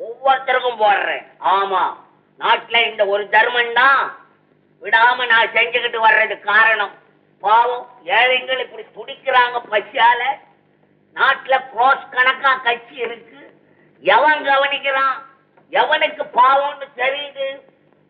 ஒவ்வொருத்தருக்கும் போடுறேன். ஆமா நாட்டுல இந்த ஒரு தர்மம் தான் விடாம நான் செஞ்சுக்கிட்டு வர்றது காரணம். பாவம் ஏழைகள் இப்படி துடிக்கிறாங்க பசியால. நாட்டுல cross கணக்கா கட்சி இருக்கு. எவன் கவனிக்கிறான்? எவனுக்கு பாவம்னு தெரியுது?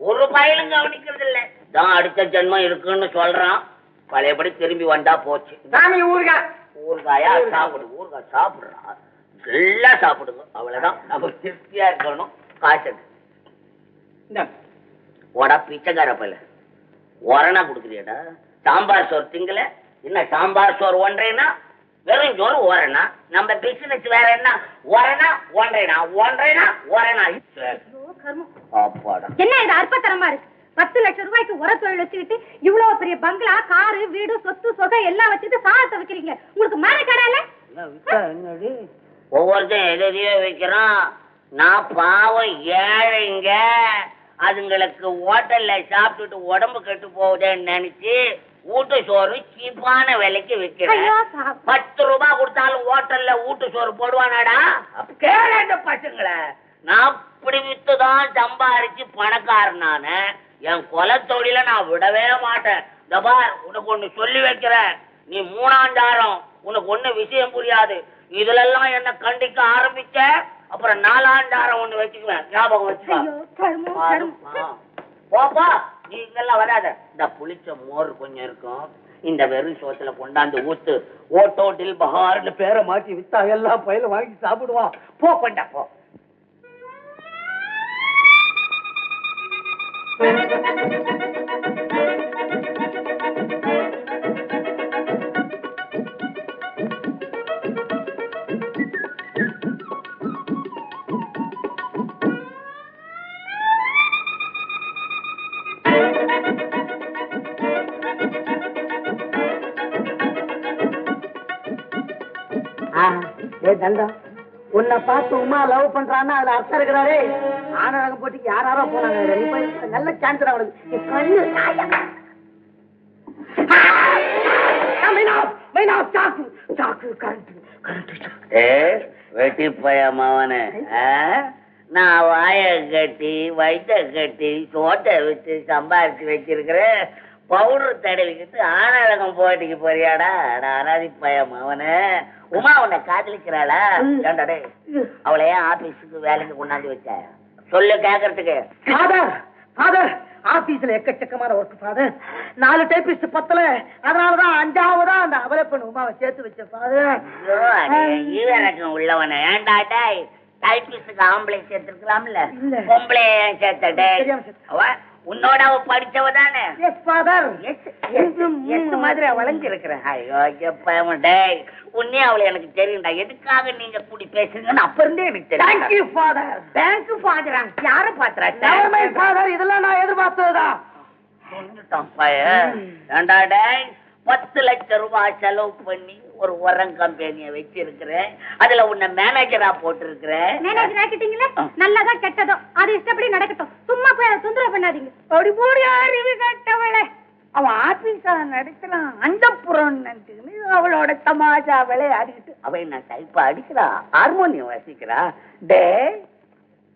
ஒரு பயலும் கவனிக்கிறது இல்ல தான் அடுத்த ஜென்மம் இருக்குன்னு சொல்றான். பழையபடி திரும்பி வந்தா போச்சு. சாமி ஊருகா ஊறுகாயா சாப்பிடு ஊறுகாய் சாப்பிடுறா. நல்லா சாப்பிடுங்க. அவ்வளவுதான். நம்ம திருப்தியா இருக்கணும். காசு ஓடா பிச்சைக்கார பையல. ஒரணா குடுக்குறியடா. சாம்பார் சோறு திங்கல. என்ன சாம்பார் சோறு ஒன்றேனா? வெறும் சோறு ஓரணா நம்ம பிசினஸ் வேற என்ன? ஒரணா ஒன்றேனா? ஒன்றேனா? ஒரணா அப்பாடா. என்ன இது அற்பத்தரமா இருக்கு? பத்து லட்சம் ரூபாய்க்கு உர தொழில் வச்சுக்கிட்டு இவ்வளவு பெரிய பங்களா காரு வீடு சொத்து சொகை எல்லாம் வச்சுட்டு சாதத்தை வைக்கிறீங்க. உங்களுக்கு மேல கடையில ஒவ்வொருத்தன் எதையோ வைக்கிறான். நான் பாவம் ஏழைங்க. அதுங்களுக்கு ஹோட்டல்ல சாப்பிட்டுட்டு உடம்பு கெட்டு போகுதேன்னு நினைச்சு வீட்டு சோறு சீப்பான விலைக்கு சாப்~ பத்து ரூபாய் கொடுத்தாலும் ஹோட்டல்ல வீட்டு சோறு போடுவானாடா? கேள பசங்களை. நான் இப்படி வித்துதான் சம்பாரிச்சு பணக்காரன் நானு. என் கொலை தொழில நான் விடவே மாட்டேன். பார் உனக்கு ஒண்ணு சொல்லி வைக்கிறேன். நீ மூணாண்டாரம் உனக்கு ஒண்ணு விஷயம் புரியாது. இதுல எல்லாம் என்ன கண்டிக்க ஆரம்பிச்ச அப்புறம் நாலாண்டாரம் ஒண்ணு வச்சுக்குவேன். ஞாபகம் வச்சுக்கோ. போப்பா நீ இங்கெல்லாம் வராத. இந்த புளிச்ச மோர் கொஞ்சம் இருக்கும். இந்த வெறும் சோத்துல கொண்டாந்து ஊத்து ஓட்டோ டில் பஹார்னு பேரை மாத்தி வித்தா எல்லாம் பயில வாங்கி சாப்பிடுவான். போ கொண்டா போ. 아, 네, 내 난다. உன்னை பார்த்து உமா லவ் பண்றான்னா அதுல அர்த்தம் இருக்கிறாரே ஆனரகம் போட்டிக்கு யாராரோ போனாங்க. நல்ல சான்ஸ் அவளுக்கு. கண்ணு சாக்கு வெட்டி போய மவனே. நான் வாய கட்டி வயிற்ற கட்டி சோட்டை வச்சு சம்பாரிச்சு வச்சிருக்கிறேன். பவுடர் தடவிக்கிட்டு ஆனழகம் போட்டிக்கு போறியாடா? அனாதி பய மவனே உமா உன்னை காதலிக்கிறாளா? ஏன்டா டேய், அவளை ஏன் ஆபீஸுக்கு வேலைக்கு கொண்டாந்து வச்ச சொல்லு கேக்குறதுக்கு. ஃபாதர் ஃபாதர் ஆபீஸ்ல எக்கச்சக்கமான ஒர்க் ஃபாதர் நாலு டைபிஸ்ட் பத்தல. அதனாலதான் அஞ்சாவதா அந்த அவலப்பன் உமாவை சேர்த்து வச்ச ஃபாதர் ஈரக்கம் உள்ளவனே. ஏன்டா டேய் டைப்பிஸ்டுக்கு ஆம்பளை சேர்த்திருக்கலாம்ல. பொம்பளை ஏன் உன்னோட அவ படிச்சவ தானே? எஸ் ஃபாதர் எஸ் மாதிரி வளைஞ்சிருக்கிறேன் ஐயோ எப்ப டேய் உன்னே அவளை எனக்கு தெரியும்டா. எதுக்காக நீங்க கூடி பேசுறீங்கன்னு அப்ப இருந்தே எனக்கு தேங்க் தெரியும் யூ ஃபாதர் பேங்க் பாக்குறா யார பாத்துறா ஃபாதர் இதெல்லாம் நான் எதிர்பார்த்ததுதான் சொல்லிட்டான் பையன். ஏன்டா டேய் பத்து லட்சம் ரூபாய் செலவு பண்ணி ஒரு உரம் கம்பெனியை வச்சிருக்கிறேன். அதுல உன்னை மேனேஜரா போட்டிருக்கிறேன். மேனேஜர் ஆக்கிட்டீங்களே? நல்லதா கெட்டதோ? அது இஷ்டப்படி நடக்கட்டும். சும்மா போய் தொந்தரவு பண்ணாதீங்க. அப்படி போடி அறிவு கட்டவளே. அவன் ஆபீஸா நடத்துறான் அந்த புறம் அவளோட தமாஷா விளையாடிட்டு அவ என்ன டைப்பா அடிக்கிறா ஹார்மோனியம் வாசிக்கிறா டே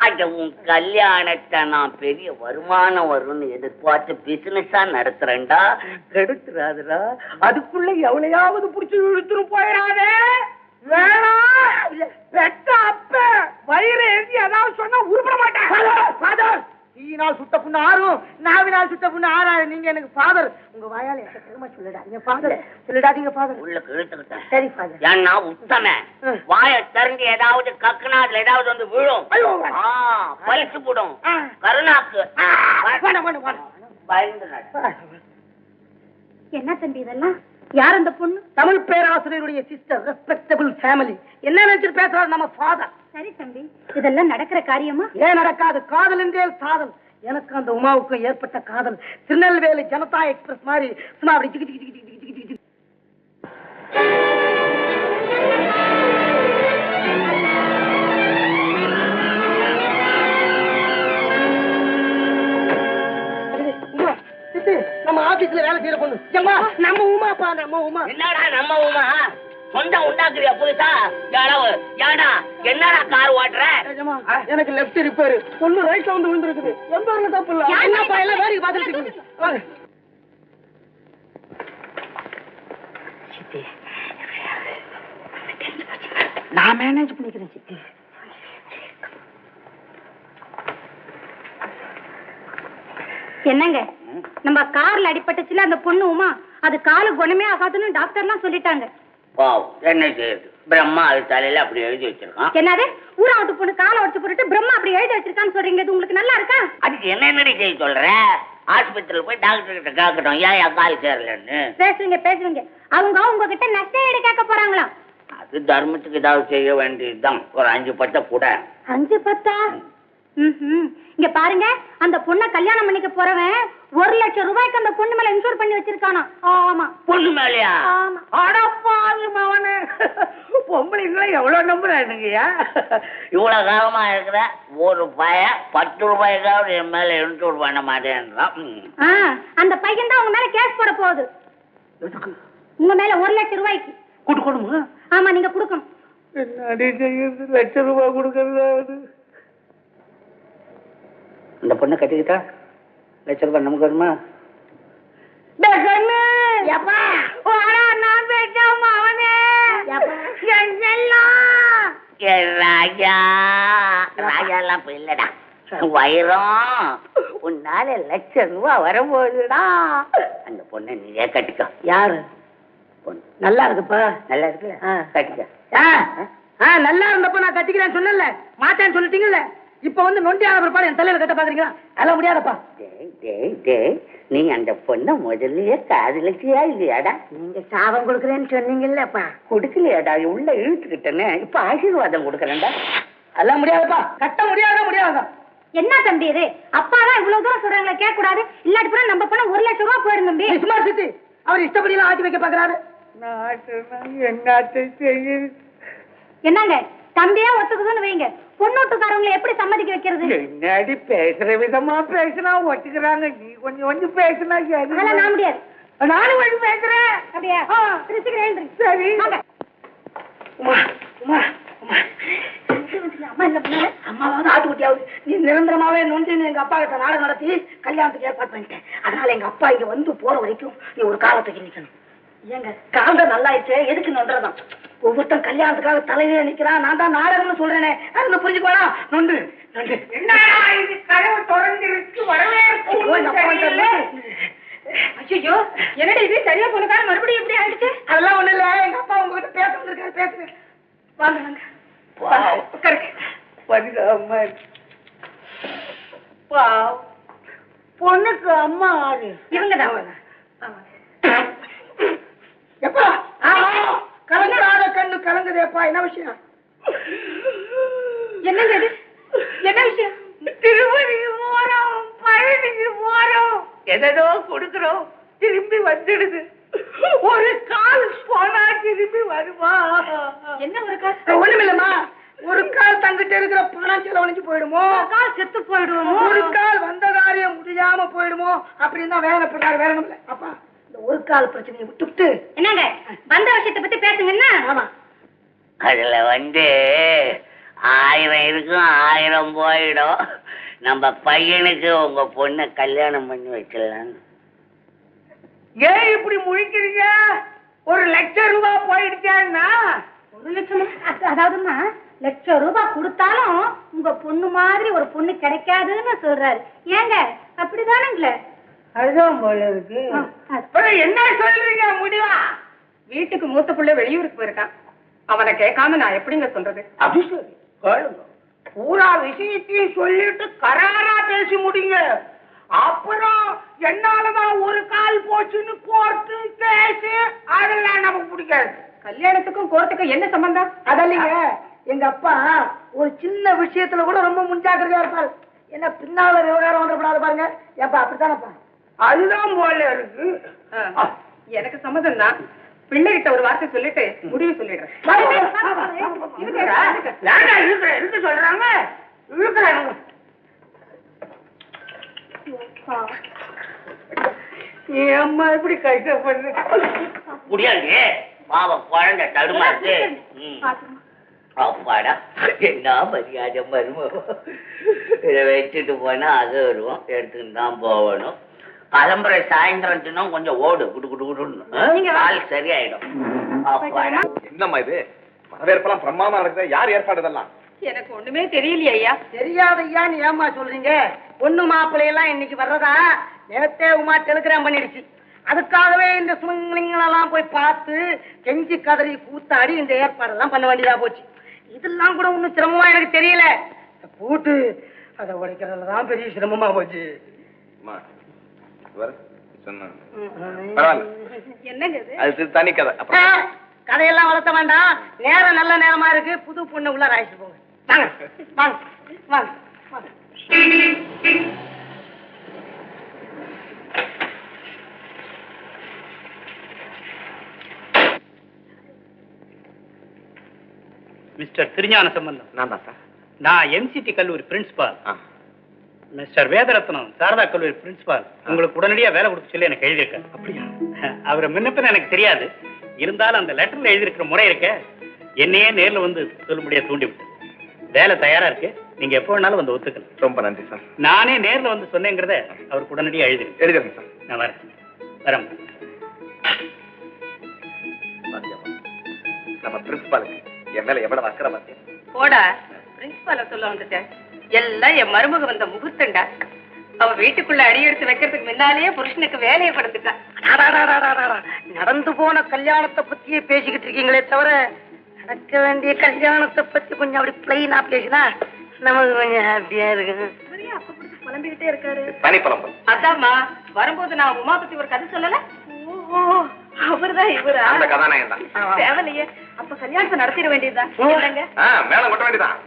அட உன் கல்யாணத்தை நான் பெரிய வருமானம் வரும்னு எதிர்பார்த்து பிசினஸா நடத்துறேன்டா. கெடுத்துறாதுடா அதுக்குள்ள எவ்வளையாவது புடிச்சு இழுத்துட்டு போயிடாதே. வேணாம் அப்ப வயிறு எழுதி அதாவது சொன்னா உருப்பிட மாட்டேன். தீயினால் சுட்ட புண்ணு ஆறும் நாவினால் சுட்ட புண்ணு ஆறாது. நீங்க எனக்கு ஃபாதர் உங்க வாயால எந்த பெருமை சொல்லிடாதீங்க ஃபாதர் சொல்லிடாதீங்க ஃபாதர் உள்ள இழுத்துக்கிட்டேன் சரி ஃபாதர் ஏன்னா உத்தம. வாய திறந்து ஏதாவது கக்குனா அதுல ஏதாவது வந்து விழும். பலிச்சு போடும். கருணாக்கு. பயந்து. என்ன தம்பி இதெல்லாம்? யார் அந்த பொண்ணு தமிழ் பேராசிரியருடைய சிஸ்டர் ரெஸ்பெக்டபிள் ஃபேமிலி என்ன நினைச்சிட்டு பேசுறாரு நம்ம ஃபாதர் சரி தம்பி இதெல்லாம் நடக்கிற காரியமா ஏன் நடக்காது காதல் என்றேல் சாதல் எனக்கு அந்த உமாவுக்கும் ஏற்பட்ட காதல் திருநெல்வேலி ஜனதா எக்ஸ்பிரஸ் மாதிரி சும்மா அப்படி நம்ம ஆபீஸ்ல வேலை செய்யற பொண்ணு. ஏம்மா, நம்ம உமாப்பா உமா நம்ம உமா. என்னடா நம்ம உமா? சொந்தம் உண்டாக்குறியா புதுசா? எளவு ஏடா என்னடா கார் ஓட்டுற? எனக்கு லெஃப்ட் ரிப்பேர் பொண்ணு ரைட்ல வந்து விழுந்திருக்குது. என் பேர்ல தப்பு இல்ல. என்னப்பா எல்லாம் வேலைக்கு இருக்கீங்க? வாங்க. நான் மேனேஜ் பண்ணிக்கிறேன் சித்தி. என்னங்க? நம்ம கார்ல அடிபட்டுச்சுல அந்த பொண்ணு உமா அது காலு குணமே ஆகாதுன்னு டாக்டர்லாம் சொல்லிட்டாங்க. பாவம் என்ன செய்யுது பிரம்மா அது தலையில அப்படி எழுதி வச்சிருக்கான். என்னது? ஊரா விட்டு பொண்ணு காலை உடச்சு போட்டுட்டு பிரம்மா அப்படி எழுதி வச்சிருக்கான்னு சொல்றீங்க இது உங்களுக்கு நல்லா இருக்கா? அதுக்கு என்ன என்னடி செய்ய சொல்ற? ஆஸ்பத்திரியில் போய் டாக்டர் கிட்ட கேட்கட்டும் ஏன் கால் சேரலன்னு? பேசுவீங்க பேசுவீங்க. அவங்க உங்ககிட்ட நஷ்ட ஈடு கேட்க போறாங்களாம் அது தர்மத்துக்கு ஏதாவது செய்ய வேண்டியதுதான். ஒரு அஞ்சு பத்தை கூட. அஞ்சு பத்தா. இங்க பாருங்க அந்த பொண்ணை கல்யாணம் பண்ணிக்க போறவன் ஒரு லட்சம் ரூபாய்க்கு அந்த பொண்ணு மேல இன்சூர் பண்ணி வச்சிருக்கானா? ஆமா. பொண்ணு மேலையா? அடப்பாவி மவனே. பொம்பளைங்களை எவ்வளவு நம்புறானுங்கய்யா இவ்வளவு காலமா இருக்கிற ஒரு பய பத்து ரூபாய்க்காவது என் மேல இன்சூர் பண்ண மாட்டேன்றான். அந்த பையன் தான் உங்க மேல கேஸ் போட போகுது. உங்க மேல ஒரு லட்சம் ரூபாய்க்கு. கொடுக்கணுமா? ஆமா நீங்க கொடுக்கணும். என்னடி செய்யுது லட்சம் ரூபாய் கொடுக்கறதாவது? இந்த பொண்ணை கட்டிக்கிட்டா? லட்ச ரூபாய் நமக்கு வருமா? ராஜா. ராஜாலாம் இப்ப இல்லடா. வைரம் உன்னால லட்சம் ரூபாய் வரப்போகுதுடா. அந்த பொண்ணை நீயே கட்டிக்கோ. யாரு? பொண்ணு. நல்லா இருக்குப்பா. நல்லா இருக்குல்ல. கட்டிக்க. ஆ, நல்லா இருந்தப்ப நான் கட்டிக்கிறேன்னு சொன்னல மாட்டேன்னு சொல்லிட்டீங்கல்ல. இப்ப வந்து நொண்டியான பிற்பாடு என் தலையில கட்ட பாக்குறீங்களா? அதெல்லாம் முடியாதப்பா. டேய் டேய் நீ அந்த பொண்ணை முதல்லயே காதலிச்சியா இல்லையாடா? நீங்க சாபம் கொடுக்குறேன்னு சொன்னீங்கல்லப்பா. கொடுக்கலையாடா உள்ள இழுத்துக்கிட்டேனே இப்ப ஆசீர்வாதம் கொடுக்கறேன்டா. அதெல்லாம் முடியாதப்பா கட்ட முடியாதா முடியாதா? என்ன தம்பி இது? அப்பா தான் இவ்வளவு தூரம் சொல்றாங்களே கேட்க கூடாது இல்லாட்டி கூட நம்ம பண்ண ஒரு லட்சம் ரூபாய் போயிடும் தம்பி. சும்மா சித்தி. அவர் இஷ்டப்படி எல்லாம் ஆட்டி வைக்க பாக்குறாரு என்னங்க தம்பியே ஒத்துக்குதுன்னு வைங்க. பொண்ணு வீட்டுக்காரவங்களை எப்படி சம்மதிக்க வைக்கிறது? என்னடி பேசுற விதமா பேசினா ஒத்துக்கிறாங்க நீ கொஞ்சம் கொஞ்சம் பேசினா அதெல்லாம் நான் முடியாது. நானும் கொஞ்சம் பேசுறேன். அப்படியா? எழுந்துருங்க. சரி. உமா உமா உமா. அம்மா அம்மாவாவது ஆட்டுக்குட்டியாவது. நீ நிரந்தரமாவே நொண்டி எங்க அப்பா கிட்ட நாடகம் நடத்தி கல்யாணத்துக்கு ஏற்பாடு பண்ணிட்டேன். அதனால எங்க அப்பா இங்க வந்து போற வரைக்கும் நீ ஒரு காலத்துக்கு நிக்கணும். ஏங்க? காலம் நல்லாயிடுச்சு. எதுக்கு நொன்றதான் ஒவ்வொருத்தன் கல்யாணத்துக்காக தலையில நிக்கிறான் நான் தான் நாடகம்னு சொல்றேனே. அது புரிஞ்சுக்கோடா. நொண்டு நொண்டு கதவு திறந்திருக்கு? வரவே ஐயோ என்னடி இது? சரியா பொண்ணுக்கார மறுபடியும் இப்படி ஆயிடுச்சு? அதெல்லாம் ஒண்ணு இல்ல. எங்க அப்பா உங்ககிட்ட பேச வந்திருக்காரு பேசுங்க. வாங்க வாங்க. உட்காருங்க. பாவ். பொண்ணுக்கு அம்மா ஆறு இவங்க தான் எப்பா? கண்ணு கலங்குதேப்பா என்ன விஷயம்? என்னங்க இது? என்ன விஷயம்? திருப்பதி போறோம் பழனிக்கு போறோம் எதோ கொடுக்குறோம் திரும்பி வந்துடுது. ஒரு கால் போனா திரும்பி வருமா? என்ன ஒரு ஒண்ணுமில்லம்மா. ஒரு கால் தங்கிட்ட இருக்கிற பணம் செலவழிஞ்சு போயிடுமோ? கால் செத்து போயிடுவோமோ? ஒரு கால் வந்த காரியம் முடியாம போயிடுமோ? அப்படின்னு தான் வேலை பண்ணாரு வேற ஒண்ணும் இல்ல அப்பா. ஒரு கால் பிரச்சனையை விட்டுவிட்டு என்னங்க? வந்த விஷயத்தை பத்தி பேசுங்க என்ன ஆமா. அதுல வந்து ஆயிரம் இருக்கும் ஆயிரம் போயிடும். நம்ம பையனுக்கு உங்க பொண்ணை கல்யாணம் பண்ணி வச்சிடலாம் ஏன் இப்படி முழிக்கிறீங்க? ஒரு லட்சம் ரூபாய் போயிடுச்சேன்னா? ஒரு லட்சம்? அதாவதுமா லட்சம் ரூபாய் கொடுத்தாலும் உங்க பொண்ணு மாதிரி ஒரு பொண்ணு கிடைக்காதுன்னு சொல்றாரு. ஏங்க அப்படிதானுங்களே? அதுதான் போல இருக்கு. அப்புறம் என்ன சொல்றீங்க முடிவா வீட்டுக்கு மூத்த புள்ள வெளியூருக்கு போயிருக்கான். அவனை கேட்காம நான் எப்படிங்க சொல்றது? அது சரி கேளுங்க. பூரா விஷயத்தையும் சொல்லிட்டு கராரா பேசி முடிங்க. அப்புறம் என்னாலதான் ஒரு கால் போச்சுன்னு கோர்ட்டு கேஸ் அதெல்லாம் நமக்கு பிடிக்காது. கல்யாணத்துக்கும் கோர்ட்டுக்கும் என்ன சம்பந்தம்? அதல்லைங்க எங்க அப்பா ஒரு சின்ன விஷயத்துல கூட ரொம்ப முன்ஜாக்கிரதையா இருப்பாரு. என்ன பின்னால விவகாரம் வந்துடக்கூடாது பாருங்க. ஏப்பா அப்படித்தானப்பா? அதுதான் போல இருக்கு. எனக்கு சம்மதம் தான் பிள்ளைகிட்ட ஒரு வார்த்தை சொல்லிட்டு முடிவு சொல்லிடுறேன்? இழுக்க சொல்றாங்க. இழுக்கிறாங்க நீ அம்மா எப்படி கஷ்டப்படுற முடியாது. பாவம் குழந்தை தடுமாறுது. அப்பாடா என்ன மரியாதை மருமகம். இதை வச்சுட்டு போனா அது வரும். எடுத்துட்டு தான் போகணும். கிளம்புற சாயந்தரம் தினம் கொஞ்சம் ஓடு குடு குடு குடுன்னு. ஆ? நீங்க வா. கால் சரியாயிடும். என்னம்மா இது? வரவேற்பெல்லாம் பிரம்மாமா இருக்குது. யார் ஏற்பாடு இதெல்லாம்? எனக்கு ஒண்ணுமே தெரியலையே ஐயா. தெரியாதையான்னு ஏமா சொல்றீங்க? பொண்ணு மாப்பிள்ளையெல்லாம் இன்னைக்கு வர்றதா? நேத்தே உமா டெலிகிராம் பண்ணிடுச்சு. அதுக்காகவே இந்த சுமங்கலிங்களெல்லாம் போய் பார்த்து கெஞ்சி கதறி கூத்தாடி இந்த ஏற்பாடெல்லாம் பண்ண வேண்டியதா போச்சு. இதெல்லாம் கூட ஒன்றும் சிரமமா எனக்கு தெரியல. பூட்டு அதை உடைக்கிறதுல தான் பெரிய சிரமமா போச்சு. என்னங்க இது? அது தனி கதை. ஆ, அப்புறம் கதையெல்லாம் வளர்த்த வேண்டாம். நேரம் நல்ல நேரமா இருக்கு. புது பொண்ணு உள்ள ராயிச்சு போங்க. வாங்க வாங்க வாங்க வாங்க. மிஸ்டர் திருஞான சம்பந்தம். நான் தான் சார் நான் எம்சிடி கல்லூரி பிரின்சிபால் ஆ. மிஸ்டர் வேதரத்னம் சாரதா கல்லூரி பிரின்சிபால் உங்களுக்கு உடனடியா வேலை கொடுக்க சொல்லி எனக்கு எழுதியிருக்கேன் அப்படியா? அவரை முன்னப்பின எனக்கு தெரியாது. இருந்தாலும் அந்த லெட்டர்ல எழுதியிருக்கிற முறை இருக்க. என்னையே நேர்ல வந்து சொல்லும்படியா தூண்டி விட்டு வேலை தயாரா இருக்கு. நீங்க எப்போ வேணாலும் வந்து ஒத்துக்கலாம். ரொம்ப நன்றி சார். நானே நேர்ல வந்து சொன்னேங்கிறத அவருக்கு உடனடியா எழுதிருக்கேன் எழுதிடுங்க சார். நான் வரேன். வரேன். நம்ம பிரின்சிபாலுக்கு என் மேல எவ்வளவு அக்கறை பாத்தியா? போடா. பிரின்சிபால சொல்ல வந்துட்டேன். எல்லாம் என் மருமக வந்த முகூர்த்தண்டா அவ வீட்டுக்குள்ள அடி எடுத்து வைக்கிறதுக்கு முன்னாலேயே புருஷனுக்கு வேலையை அடாடாடாடாடாடா. நடந்து போன கல்யாணத்தை பத்தியே பேசிக்கிட்டு இருக்கீங்களே தவிர நடக்க வேண்டிய கல்யாணத்தை பத்தி கொஞ்சம் அப்படி பிளைனா பேசினா நமக்கு கொஞ்சம் ஹாப்பியா இருக்கு புலம்பிக்கிட்டே இருக்காரு. தனி பழம்பல் அதாம்மா வரும்போது நான் உமா பத்தி ஒரு கதை சொல்லல? ஓ அவர்தான் இவரா? அந்த கதாநாயகன் தான் அப்ப கல்யாணத்தை நடத்திட வேண்டியதுதான். இல்லைங்க ஆ மேல கொட்ட வேண்டியதான்